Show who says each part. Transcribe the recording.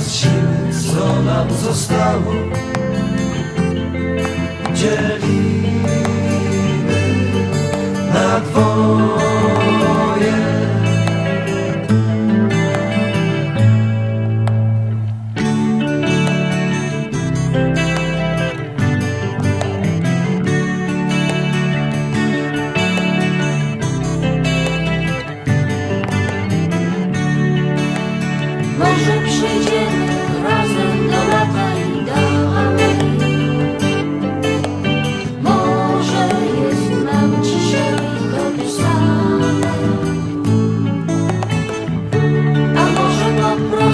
Speaker 1: siły, co nam zostało Dzielimy na dwoje. thank Pro